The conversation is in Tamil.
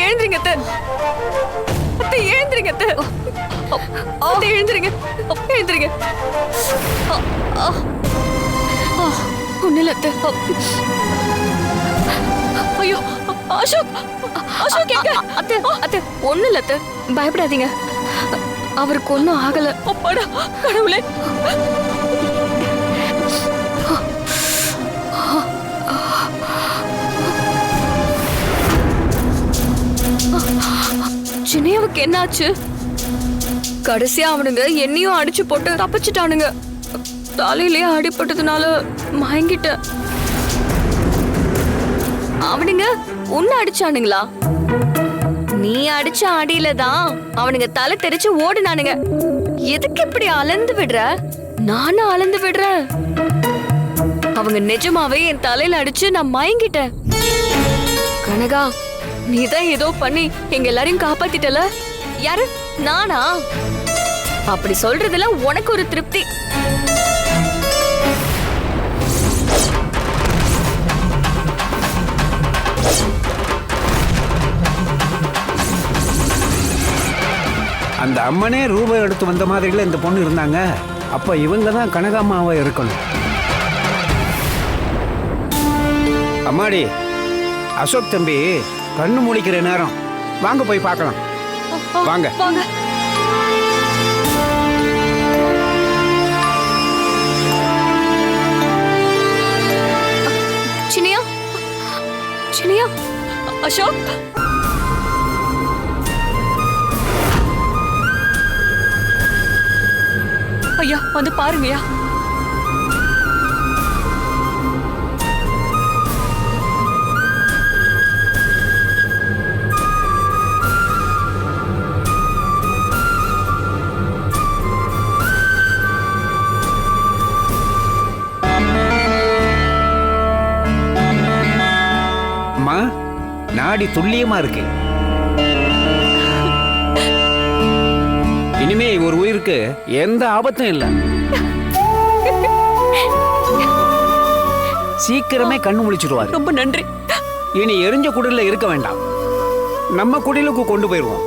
எழுந்திரிங்க அத்தை. அத்தை எழுந்திரிங்க அத்தை. அத்தை எழுந்திரிங்க. எழுந்திரிங்க. அத்தை. ஐயோ அசோக் அசோக் எங்க? அத்தை அத்தை இல்ல அத்தை. பயப்படாதீங்க. அவருக்கு ஒன்றும் ஆகல. அப்பாடா கடவுளே. சின்னையாவுக்கு என்னாச்சு? கடைசியா அவனுங்க என்னையும் அடிச்சு போட்டு தப்பிச்சிட்டானுங்க. தலையிலே அடிபட்டதுனால மயங்கிட்டேன். அவனுங்க உன்னை அடிச்சானுங்களா? நீ அடிச்ச அடியில தான் அவனுங்க தலை தெரிச்சு ஓடுனானுங்க. எதுக்கு இப்படி அலந்து விடுற? நானும் அலந்து விடுறேன். அவங்க நிஜமாவே என் தலையில அடிச்சு நான் மயங்கிட்டேன். கனகா நீ தான் ஏதோ பண்ணி எங்க எல்லாரையும் காப்பாத்திட்டல? யாரு? நானா? அப்படி சொல்றதுல உனக்கு ஒரு திருப்தி. அந்த அம்மனே ரூபாய் எடுத்து வந்த மாதிரில இந்த பொண்ணு இருந்தாங்க. அப்ப இவங்க தான் கனகாமாவை இருக்கணும். அம்மாடி அசோக் தம்பி கண்ணு முழிக்கிற நேரம். வாங்க போய் பார்க்கலாம். வாங்க. வாங்க. சினியா சினியா அசோக்? ஐயா வந்து பாருங்கய்யா. நாடி துல்லியமா இருக்கு. இனிமே ஒரு உயிருக்கு எந்த ஆபத்தும் இல்லை. சீக்கிரமே கண்ணு முழிச்சிடுவாரு ரொம்ப நன்றி. இனி எரிஞ்ச குடில இருக்க வேண்டாம். நம்ம குடிலுக்கு கொண்டு போயிடுவோம்